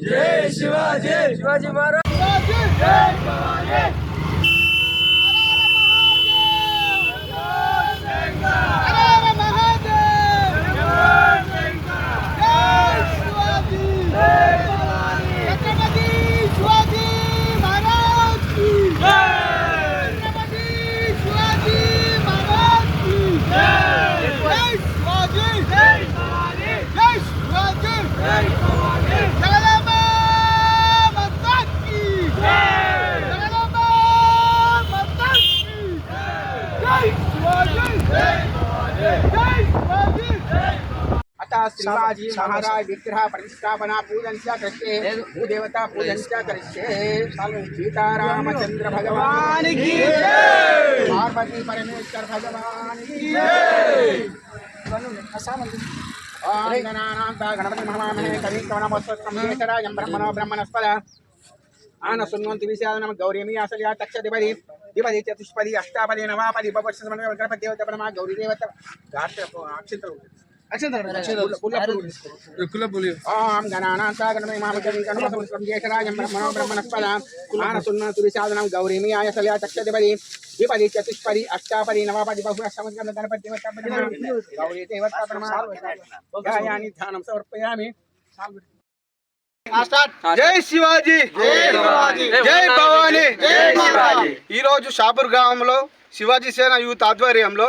जय शिवाजी. शिवाजी महाराज. శివాజీ మహారాజ్ విగ్రహ ప్రతిష్టాపన పూజంచ కరిష్యే భూదేవత పూజంచ కరిష్యే సీతారామచంద్ర భగవాన్ పార్వతీ పరమేశ్వర్ భగవాన్ గణపతి మహామహే కవి కవనమస్వత్వం బ్రహ్మణో బ్రహ్మణస్పద ఆన సున్వంతి విషయాదనం గౌరీమి అసలు తక్షదిపది దివది చతుష్పది అష్టాపది నవాపది ఉపపక్ష గణపతి దేవత పరమ గౌరీ ఓం గణానాంతాగణమేమామచరీకరణమసంస్కృతం బ్రహ్మణో జై శివాజీ. ఈ రోజు షాపూర్ గ్రామంలో శివాజీ సేన యూత్ ఆధ్వర్యంలో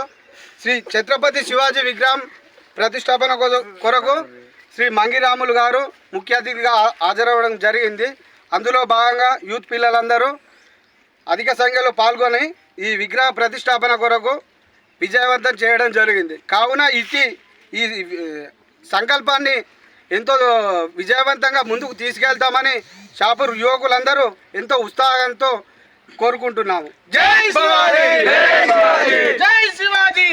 శ్రీ ఛత్రపతి శివాజీ విగ్రహం ప్రతిష్టాపన కొరకు శ్రీ మంగిరాములు గారు ముఖ్య అతిథిగా హాజరవ్వడం జరిగింది. అందులో భాగంగా యూత్ పిల్లలందరూ అధిక సంఖ్యలో పాల్గొని ఈ విగ్రహ ప్రతిష్టాపన కొరకు విజయవంతం చేయడం జరిగింది. కావున ఇది ఈ సంకల్పాన్ని ఎంతో విజయవంతంగా ముందుకు తీసుకెళ్తామని షాపూర్ యువకులందరూ ఎంతో ఉత్సాహంతో కోరుకుంటున్నాము. జై శివాజీ! జై శివాజీ!